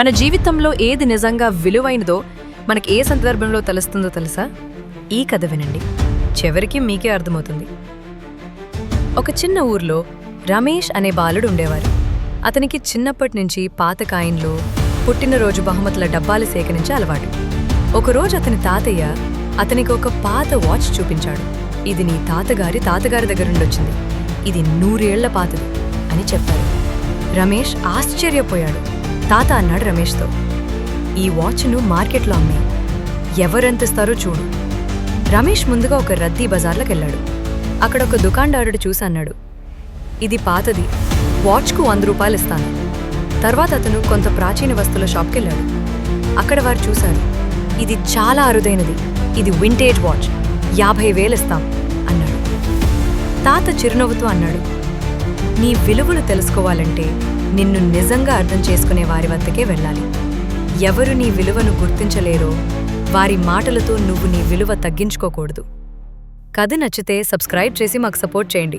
మన జీవితంలో ఏది నిజంగా విలువైనదో మనకి ఏ సందర్భంలో తెలుస్తుందో తెలుసా? ఈ కథ వినండి. చివరికి మీకే అర్థమవుతుంది. ఒక చిన్న ఊర్లో రమేష్ అనే బాలుడు ఉండేవారు. అతనికి చిన్నప్పటి నుంచి పాత కాయిన్లు పుట్టినరోజు బహుమతుల డబ్బాలు సేకరించే అలవాటు. ఒకరోజు అతని తాతయ్య అతనికి ఒక పాత వాచ్ చూపించాడు. ఇది నీ తాతగారి తాతగారి దగ్గర నుండి వచ్చింది. ఇది నూరేళ్ళ పాతది అని చెప్పారు. రమేష్ ఆశ్చర్యపోయాడు. తాత అన్నాడు రమేష్తో. ఈ వాచ్ను మార్కెట్లో అమ్మే. ఎవరెంతిస్తారో చూడు. రమేష్ ముందుగా ఒక రద్దీ బజార్లోకి వెళ్ళాడు అక్కడ ఒక దుకాణదారుడు చూసి అన్నాడు. ఇది పాతది. వాచ్కు వంద రూపాయలు ఇస్తాను. తర్వాత అతను కొంత ప్రాచీన వస్తువుల షాప్కి వెళ్ళాడు అక్కడ వారు చూశారు. ఇది చాలా అరుదైనది. ఇది వింటేజ్ వాచ్. యాభై వేలు ఇస్తాం అన్నాడు. తాత చిరునవ్వుతూ అన్నాడు. నీ విలువలు తెలుసుకోవాలంటే నిన్ను నిజంగా అర్థం చేసుకునే వారి వద్దకే వెళ్ళాలి. ఎవరు నీ విలువను గుర్తించలేరో వారి మాటలతో నువ్వు నీ విలువ తగ్గించుకోకూడదు. కథ నచ్చితే సబ్స్క్రైబ్ చేసి మాకు సపోర్ట్ చేయండి.